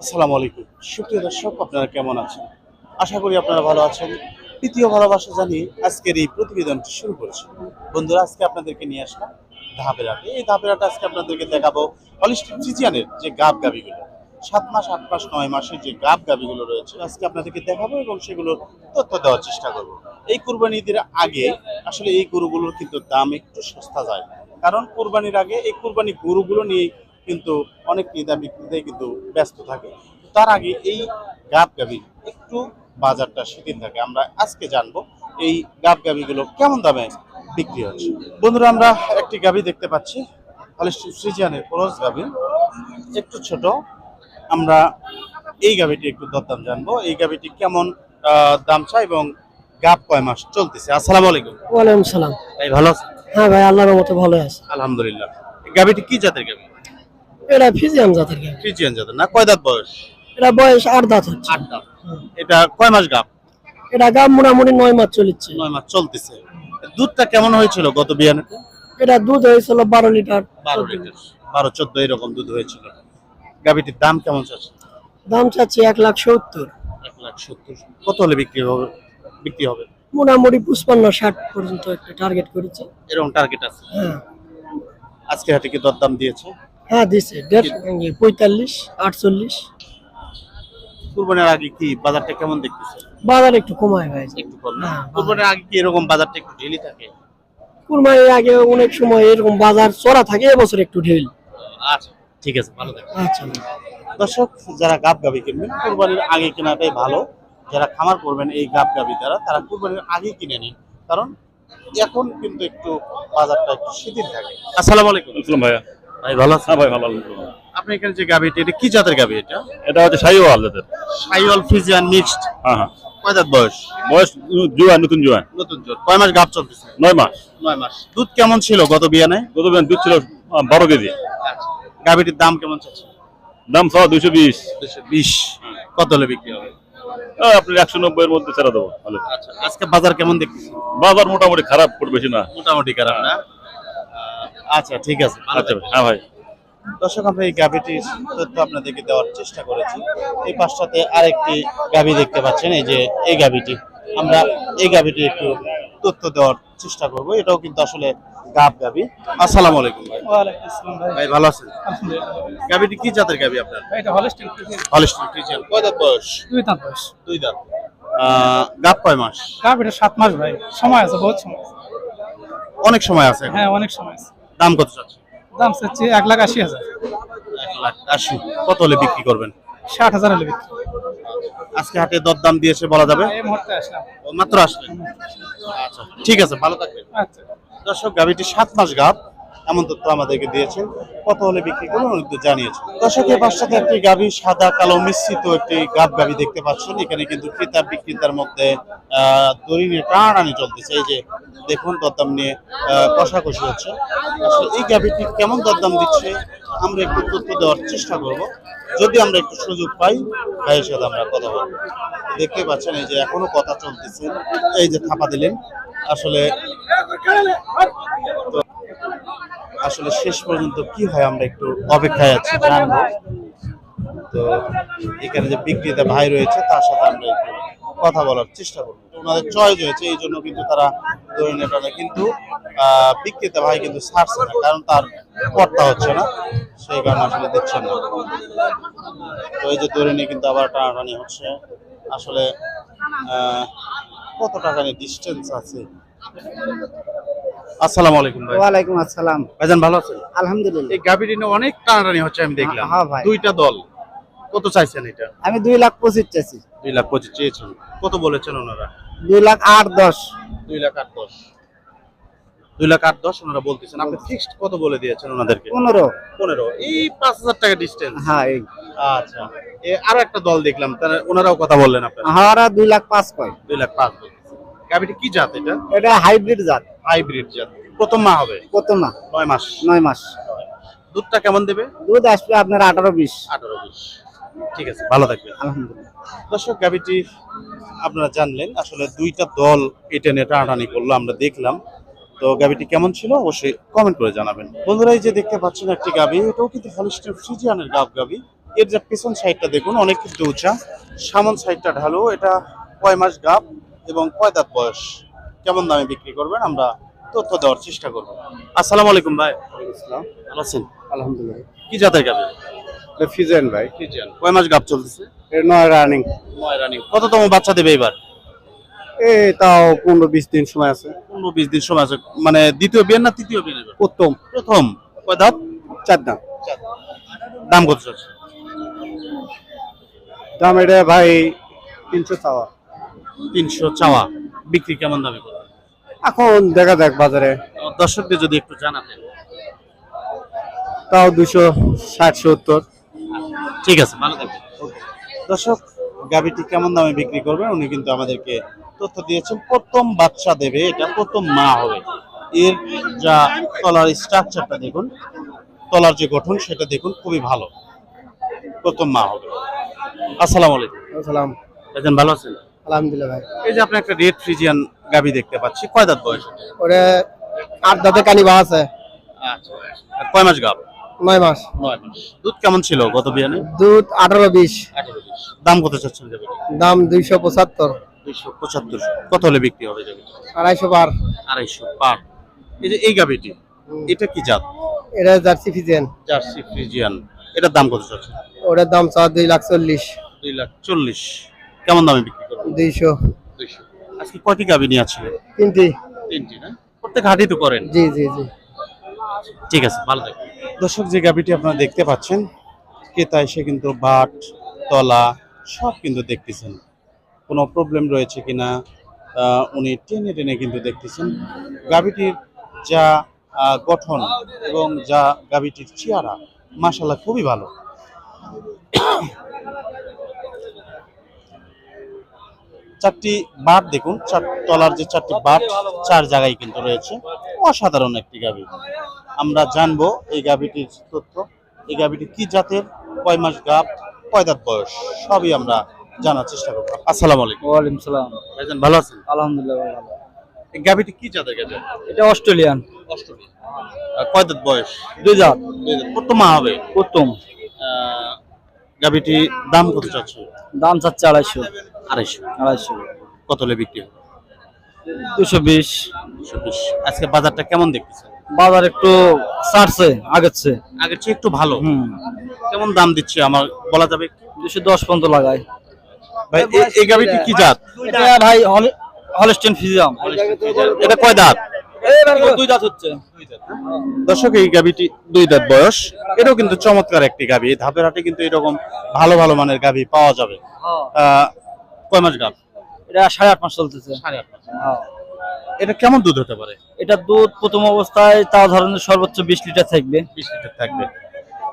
আসসালামু আলাইকুম। সুপ্রিয় দর্শক আপনারা কেমন আছেন? আশা করি আপনারা ভালো আছেন। তৃতীয় ভালোবাসা জানিয়ে আজকের এই প্রতিবেদনটি শুরু করছি। বন্ধুরা আজকে আপনাদেরকে নিয়ে আসলাম ধাপের হাটে এই ধাপেরাটা আজকে আপনাদেরকে দেখাবো হলিস্টিক ফ্রিজিয়ানের যে গাব গাবিগুলো সাত মাস আট মাস নয় মাসের যে গাব গাবিগুলো রয়েছে আজকে আপনাদেরকে দেখাবো এবং সেগুলোর তথ্য দেওয়ার চেষ্টা করব। এই কুরবানি ঈদের আগে আসলে এই গরুগুলোর কিন্তু দাম একটু সস্তা যায়। কারণ কুরবানির আগে এই কুরবানি গরুগুলো নিয়ে কিন্তু অনেক ক্রেতা বিক্রেতাই কিন্তু ব্যস্ত থাকে। তার আগে এই গাব গাবি একটু বাজারটা শিথিল থাকে। আমরা আজকে জানব এই গাব গাবিগুলো কেমন দামে বিক্রি হচ্ছে। বন্ধুরা আমরা একটি গাবি দেখতে পাচ্ছি। ফ্রিজিয়ানের ক্রস গাবি। একটু ছোট। আমরা এই গাবিটি একটু দরদাম জানব। এই গাবিটি কেমন আহ, দাম চাই এবং গাব কয় মাস চলতেছে? আসসালামু আলাইকুম। ওয়ালাইকুম সালাম। ভাই ভালো আছেন? হ্যাঁ ভাই আল্লাহর মতো ভালো আছে। আলহামদুলিল্লাহ। এই গাবিটি কি জাতের গাবি? এটা ফিজিয়াম জাতের গাছ ফ্রিজিয়ান জাতের না কয় দাঁত বয়স? এটা বয়স আট দাঁত হচ্ছে। আট দাঁত। এটা কয় মাস গাব? এটা গাম মোটামুটি নয় মাস চলেছে নয় মাস চলতেছে। দুধটা কেমন হয়েছিল গত বিয়ানেতে? এটা দুধ হয়েছিল বারো লিটার। বারো লিটার। বারো চোদ্দ এরকম দুধ হয়েছিল। গাবিটির দাম কেমন চাচ্ছে? দাম চাচ্ছি এক লাখ সত্তর। এক লাখ সত্তর। কত হলে বিক্রি হবে? বিক্রি হবে? মোটামুটি পুষ্পান্ন ষাট পর্যন্ত একটা টার্গেট করেছে। এরকম টার্গেট আছে। হ্যাঁ। আজকে হাটে কি দরদাম দিয়েছে? হ্যাঁ দিছে। দেড়শো পঁয়তাল্লিশ আটচল্লিশ। কুরবানির আগে কি বাজারটা কেমন দেখতেছে? বাজার একটু কমায় ভাই। একটু কম না? হ্যাঁ, কুরবানির আগে কি এরকম বাজারটা একটু ঢিলি থাকে? কুরবানির আগে অনেক সময় এরকম বাজার চড়া থাকে এবছর একটু ঢিল। আচ্ছা ঠিক আছে ভালো থাকবে আচ্ছা। দর্শক যারা গাব গাবি কিনবেন কুরবানির আগে কেনাটাই ভালো। যারা খামার করবেন এই গাব গাবি দ্বারা তারা কুরবানির আগে কিনে নিন। কারণ এখন কিন্তু একটু বাজারটা একটু শিথিল থাকে। আসসালামু আলাইকুম। আসসালাম ভাইয়া। ভাই ভালো আছেন? হ্যাঁ ভাই ভালো আপনি এখানে যে গাবিটি এটা কি জাতের গাবি এটা? এটা হচ্ছে শাহিওয়াল জাতের। Sahiwal Friesian mixed. হ্যাঁ হ্যাঁ। কয় দাঁত বয়স? বয়স জুয়ান নতুন জুয়ান। নতুন জোর কয় মাস গাব চলতেছে? নয় মাস। নয় মাস। দুধ কেমন ছিল গত বিয়ানে? গত বিয়ান দুধ ছিল বারো কেজি। গাবিটির দাম কেমন চাচ্ছে? দাম সব দুইশো বিশ। দুশো বিশ। কত হলে বিক্রি হবে? আপনি একশো নব্বই এর মধ্যে ছেড়ে দেবো আচ্ছা আজকে বাজার কেমন দেখতেছেন বাজার মোটামুটি খারাপ বেশি না। মোটামুটি খারাপ না? আচ্ছা ঠিক আছে। ভালো আচ্ছা হ্যাঁ ভাই। দর্শক আমরা এই গাভিটির তথ্য আপনাদেরকে দেওয়ার চেষ্টা করেছি। এই পাশটাতে আরেকটি গাভি দেখতে পাচ্ছেন এই যে এই গাভিটি। আমরা এই গাভিটি একটু তথ্য দেওয়ার চেষ্টা করব। এটাও কিন্তু আসলে গাব গাভি। আসসালামু আলাইকুম ভাই। ভাই। ভালো আছেন? গাভিটি কি জাতের গাভি আপনার? এটা হলিস্টিন ফ্রিজিয়ান কয় দাঁত বয়স? দুই দাঁত বয়স। দুই দাঁত। আহ, গাব কয় মাস? কাপ এটা সাত মাস ভাই। সময় আছে বহুত সময় আছে। অনেক সময় আছে হ্যাঁ অনেক সময় আছে। দাম কত চাচ্ছে দাম চাচ্ছি এক লাখ আশি হাজার। এক লাখ আশি। কত হলে বিক্রি করবেন? ষাট হাজার হলে বিক্রি। আজকে হাটে দরদাম দিয়েছে বলা যাবে? মাত্র আসলেন? আচ্ছা ঠিক আছে ভালো থাকবেন। আচ্ছা। দর্শক গাভিটি সাত মাস গাভ। এমন তথ্য আমাদেরকে দিয়েছেন কত হলে বিক্রি করবেন উনি জানিয়েছেন। দর্শক এর পাশাতে একটি গাভি সাদা কালো মিশ্রিত একটি গাভ গাভি দেখতে পাচ্ছেন। এখানে কিন্তু ক্রেতা বিক্রেতার মধ্যে আহ, নিয়ে টানাটানি চলতেছে। এই যে দেখুন দরদাম নিয়ে কষাকষি হচ্ছে। আসলে এই গাভিটি কেমন দরদাম দিচ্ছে আমরা একটু তথ্য দেওয়ার চেষ্টা করব। যদি আমরা একটু সুযোগ পাই ভাইয়ের সাথে আমরা কথা বলব। দেখতে পাচ্ছেন এই যে এখনও কথা চলতেছে এই যে থাপা দিলেন। আসলে আসলে শেষ পর্যন্ত কি হয় আমরা একটু অপেক্ষায় আছি, জানব। তো এখানে যে বিক্রেতা ভাই রয়েছে, তার সাথে আমরা একটু কথা বলার চেষ্টা করব। ওনাদের চয়েস হয়েছে, এই জন্য কিন্তু তারা ধরে নেটা না কিন্তু বিক্রেতা ভাই কিন্তু ছাড়ছে না, কারণ তার পড়তা হচ্ছে না, সেই কারণে আসলে দিচ্ছেন না। তো এই যে ধরে নিয়ে কিন্তু আবার টানাটানি হচ্ছে। আসলে কত টাকা নিয়ে ডিস্টেন্স আছে? আসসালামু আলাইকুম ভাই। ওয়ালাইকুম আসসালাম। ভাইজান ভালো আছেন? আলহামদুলিল্লাহ। এই গাভীটি নিয়ে অনেক টানাটানি হচ্ছে আমি দেখলাম। হ্যাঁ ভাই। দুইটা দল। কত চাইছেন এটা? আমি দুই লাখ পঁচিশ চাইছি। দুই লাখ পঁচিশ চেয়েছেন। কত বলেছেন ওনারা? দুই লাখ আট দশ। দুই লাখ আট দশ। দুই লাখ আট দশ ওনারা বলতেছেন। আপনি ফিক্সড কত বলে দিয়েছেন ওনাদেরকে? পনেরো। পনেরো। এই পাঁচ হাজার টাকা ডিস্টেন্স হ্যাঁ এই। আচ্ছা। এ আরও একটা দল দেখলাম। তারা ওনারাও কথা বললেন আপনারা। হাওড়া দুই লাখ পাঁচ কয়। দুই লাখ পাঁচ গাভীটি কি জাত এটা? এটা হাইব্রিড জাত। হাইব্রিড জাত। প্রথম মা হবে? কত না নয় মাস। নয় মাস। দুধটা কেমন দেবে? দুধ আসবে আপনার আঠারো বিশ। আঠারো বিশ। ঠিক আছে ভালো থাকবেন। আলহামদুলিল্লাহ। দর্শক গাভিটি আপনারা জানলেন আসলে দুইটা দল এটা নিয়ে টানাটানি করল আমরা দেখলাম। তো গাভিটি কেমন ছিল? অবশ্যই কমেন্ট করে জানাবেন। বন্ধুরা এই যে দেখতে পাচ্ছেন একটি গাভি এটাও কিন্তু হলিস্টিন ফ্রিজিয়ানের গাব গাভি। এর যে পিছন সাইডটা দেখুন অনেক কিন্তু উঁচা। সামন সাইডটা ঢালো। এটা কয় মাস গাব এবং কয় দাঁত বয়স? কেমন দামে বিক্রি করবেন আমরা তথ্য দেওয়ার চেষ্টা করব। আসসালামু আলাইকুম ভাই। ভালো আছেন? আলহামদুলিল্লাহ। কি জাতের গাবে ফিজেন ভাই। কয় মাস গাব চলতেছে? এর নয় রানিং নয় রানিং কততম বাচ্চা দেবে এবার? এই তাও পনেরো বিশ দিন সময় আছে। পনেরো বিশ দিন সময় আছে। মানে দ্বিতীয় বিয়ে না তৃতীয় বিয়ে নেবে উত্তম প্রথম। কয় দাঁত? চার দাম দাম কত চলছে? দাম এটা ভাই তিনশো চাওয়া। তিনশো চাওয়া। বিক্রি কেমন দামে এখন দেখা যাক বাজারে। দর্শকদের যদি একটু জানাতেন। তাও দুশো ষাট সত্তর। ঠিক আছে ভালো থাকবেন। দর্শক গাবিটি কেমন দামে বিক্রি করবেন? উনি কিন্তু আমাদেরকে তথ্য দিয়েছেন প্রথম বাচ্চা দেবে এটা প্রথম মা হবে। এর যা তলার স্ট্রাকচারটা দেখুন তলার যে গঠন সেটা দেখুন খুবই ভালো। প্রথম মা হবে। আসসালামু আলাইকুম। আসসালাম। একজন ভালো আছেন? আলহামদুলিল্লাহ ভাই। এই যে আপনি একটা রেড ফ্রিজিয়ান গাবি দেখতে পাচ্ছি। কয় দাঁত বয়স? ওরে আট দাঁতে কানি বা আছে। আচ্ছা আর কয় মাস গাব নয় মাস। নয় মাস। দুধ কেমন ছিল গত বিয়ানে? দুধ আঠারো বিশ। দাম কত চাচ্ছেন গাবিটি দাম দুইশো পঁচাত্তর। দুইশো পঁচাত্তর। কত হলে বিক্রি হবে গাবি আড়াইশো বার আড়াইশো পার। এই যে এই গাবিটি এটা কি জাত? এটা জার্সি ফিজেন জার্সি ফ্রিজিয়ান এটার দাম কত চাচ্ছেন? ওটার দাম চাওয়া দুই লাখ চল্লিশ। দুই লাখ চল্লিশ। কেমন দামে বিক্রি করবেন? দুইশো। দুইশো। আজকে কয়টি গাবি নিয়ে আসছিলেন তিনটি। তিনটি না? প্রত্যেক হাটই তো করেন? জি জি জি। ঠিক আছে ভালো থাকবেন। দর্শক যে গাবিটি আপনারা দেখতে পাচ্ছেন ক্রেতা এসে কিন্তু বাট তলা সব কিন্তু দেখতেছেন। কোনো প্রবলেম রয়েছে কিনা আহ, উনি টেনে টেনে কিন্তু দেখতেছেন। গাবিটির যা গঠন এবং যা গাবিটির চেহারা মাসাল্লাহ খুবই ভালো। চারটি বাট দেখুন চার তলার যে চারটি বাট চার জায়গায় কিন্তু রয়েছে। অসাধারণ একটি গাবি আমরা জানব এই গাবিটির তথ্য। এই গাবিটি কি জাতের কয় মাস গাব কয় দাঁত বয়স সবই আমরা জানার চেষ্টা করব। আসসালামু আলাইকুম। ওয়ালাইকুম সালাম। ভাইজান ভালো আছেন? আলহামদুলিল্লাহ ভালো। এই গাবিটি কি জাতের গাবি এটা অস্ট্রেলিয়ান। অস্ট্রেলিয়া আহ, কয় দাঁত বয়স? দুই জাত। দুই দাঁত। কত মা হবে? উত্তম গাবিটি দাম কত চাচ্ছে? দাম চাচ্ছে আড়াইশো। আড়াইশো। আড়াইশো। কত হলে বিক্রি হবে? দুশো বিশ। দুশো বিশ। আজকে বাজারটা কেমন দেখতেছেন বাজার একটু ছাড়ছে আগের চেয়ে আগের চেয়ে একটু ভালো। হুম। কেমন দাম দিচ্ছে আমার বলা যাবে? দুশো দশ পর্যন্ত লাগায়। ভাই এই- গাবিটি কি জাত? এটা ভাই হলস্টেন ফিজিয়াম। এটা কয় দাঁত? দুই দাঁত হচ্ছে। দর্শক এই গাবিটি দুই দাঁত বয়স। এটাও কিন্তু চমৎকার একটি গাবি এই ধাপের হাটে কিন্তু এরকম ভালো ভালো মানের গাবি পাওয়া যাবে। আহ, কয় মাস গাব এটা সাড়ে আট মাস চলতেছে। সাড়ে আট মাস। হ্যাঁ। এটা কেমন দুধ হতে পারে? এটা দুধ প্রথম অবস্থায় তাও ধরেন সর্বোচ্চ বিশ লিটার থাকবে। বিশ লিটার থাকবে।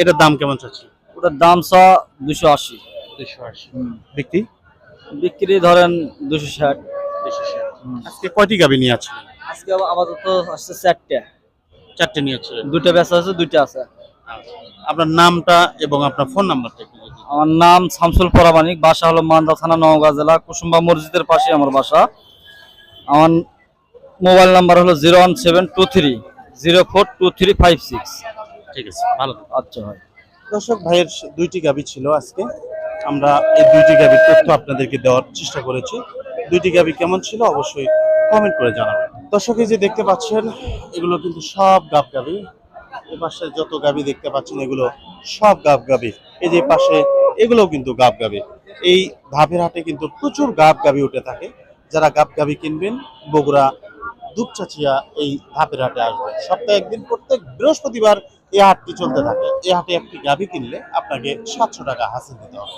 এটার দাম কেমন চাচ্ছি ওটার দাম চা দুশো আশি। দুশো আশি। বিক্রি? বিক্রি ধরেন দুশো ষাট। আজকে কয়টি গাবি নিয়ে আছে আজকে আপাতত আসছে চারটে। চারটে নিয়ে আছে দুটো বেচা আছে দুইটা আছে। আপনার নামটা এবং আপনার ফোন নাম্বারটা একটু আমার নাম শামসুল পরামানিক বাসা হলো মান্দা থানা নওগাঁ জেলা কুসুম্বা মসজিদের পাশে আমার বাসা। আমার মোবাইল নাম্বার হলো zero one seven two three zero four two three five six. ঠিক আছে ভালো আচ্ছা ভাই। দর্শক ভাইয়ের দুইটি গাবি ছিল আজকে। আমরা এই দুইটি গাবির তথ্য আপনাদেরকে দেওয়ার চেষ্টা করেছি। দুইটি গাবি কেমন ছিল? অবশ্যই কমেন্ট করে জানাবেন। দর্শক যে দেখতে পাচ্ছেন, এগুলো কিন্তু সব গাব গাবি এ পাশে যত গাবি দেখতে পাচ্ছেন, এগুলো সব গাব গাবি এই যে পাশে, এগুলোও কিন্তু গাব গাবি এই ধাপের হাটে কিন্তু প্রচুর গাব গাবি উঠে থাকে। যারা গাব গাবি কিনবেন, বগুড়া, দুপচাচিয়া এই ধাপের হাটে আসবে সপ্তাহে একদিন, প্রত্যেক বৃহস্পতিবার এই হাটটি চলতে থাকে। এই হাটে একটি গাভি কিনলে আপনাকে সাতশো টাকা হাসিল দিতে হবে।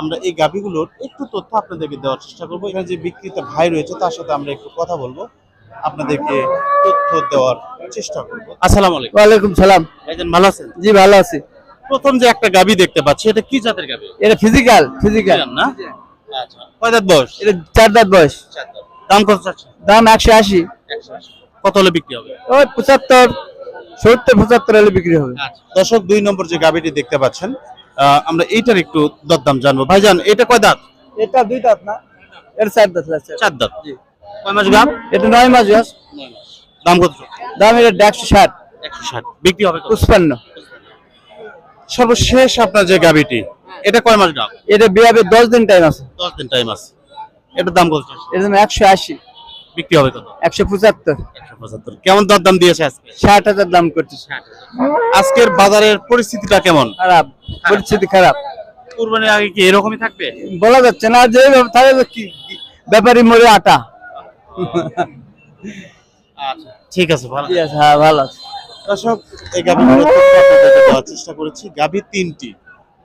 আমরা এই গাভিগুলোর একটু তথ্য আপনাদেরকে দেওয়ার চেষ্টা করব। এখানে যে বিক্রিত ভাই রয়েছে তার সাথে আমরা একটু কথা বলব। আপনাদেরকে তথ্য দেওয়ার চেষ্টা করব। আসসালাম আলাইকুম। ওয়ালাইকুম সালাম। ভাইজান ভালো আছেন? জি ভালো আছি। প্রথম যে একটা গাভি দেখতে পাচ্ছি এটা কি জাতের গাভি? এটা ফিজিক্যাল ফিজিক্যাল না? আচ্ছা কয় দাঁত বয়স? এটা চার দাঁত বয়স। দাম কত চাচ্ছেন? দাম একশো আশি। কত হলে বিক্রি হবে? ওই পঁচাত্তর সত্তর পঁচাত্তর হলে বিক্রি হবে। দর্শক দুই নম্বর যে গাভিটি দেখতে পাচ্ছেন আমরা এইটার একটু দরদাম জানব। ভাই ভাইজান এটা কয় দাঁত? এটা দুই দাঁত না এর চার দাঁত চার দাঁত। কয় মাস গাম এটা নয় মাস বয়স। দাম কত? দাম এটা একশো ষাট। একশো ষাট। বিক্রি হবে কত? পুষ্পান্ন সর্বশেষ আপনার যে গাবিটি এটা কয় মাস গাব এটা বিয়াবে দশ দিন টাইম আছে। দশ দিন টাইম আছে। এটার দাম কত? এর জন্য একশো আশি। বিক্রি হবে কত? একশো পঁচাত্তর। কেমন দর দাম দিয়েছে আজকে? ষাট হাজার দাম করতেছে আজকের বাজারের পরিস্থিতিটা কেমন? খারাপ পরিস্থিতি খারাপ। কুরবানির আগে কি এরকমই থাকবে? বলা যাচ্ছে না যে থাকে তো কি ব্যাপারী মরে আটা। আচ্ছা ঠিক আছে ভালো। আছে হ্যাঁ ভালো আছে। দর্শক এই দেওয়ার চেষ্টা করেছি। গাভী তিনটি।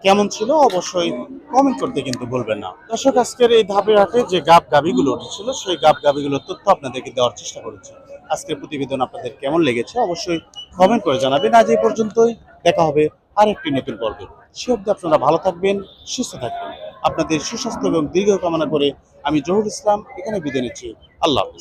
কেমন ছিল অবশ্যই কমেন্ট করতে কিন্তু ভুলবেন না। দর্শক, আজকের এই ধাপের হাটে যে গাব গাভীগুলো উঠেছিল, সেই গাব গাভীগুলোর তথ্য আপনাদেরকে দেওয়ার চেষ্টা করেছি। আজকের প্রতিবেদন আপনাদের কেমন লেগেছে অবশ্যই কমেন্ট করে জানাবেন। আজ এই পর্যন্তই। দেখা হবে আরেকটি নতুন পর্বে। সে অব্দি আপনারা ভালো থাকবেন, সুস্থ থাকবেন। আপনাদের সুস্বাস্থ্য এবং দীর্ঘ কামনা করে আমি জহুর ইসলাম এখানে বিদায় নিচ্ছি। আল্লাহ হাফিজ।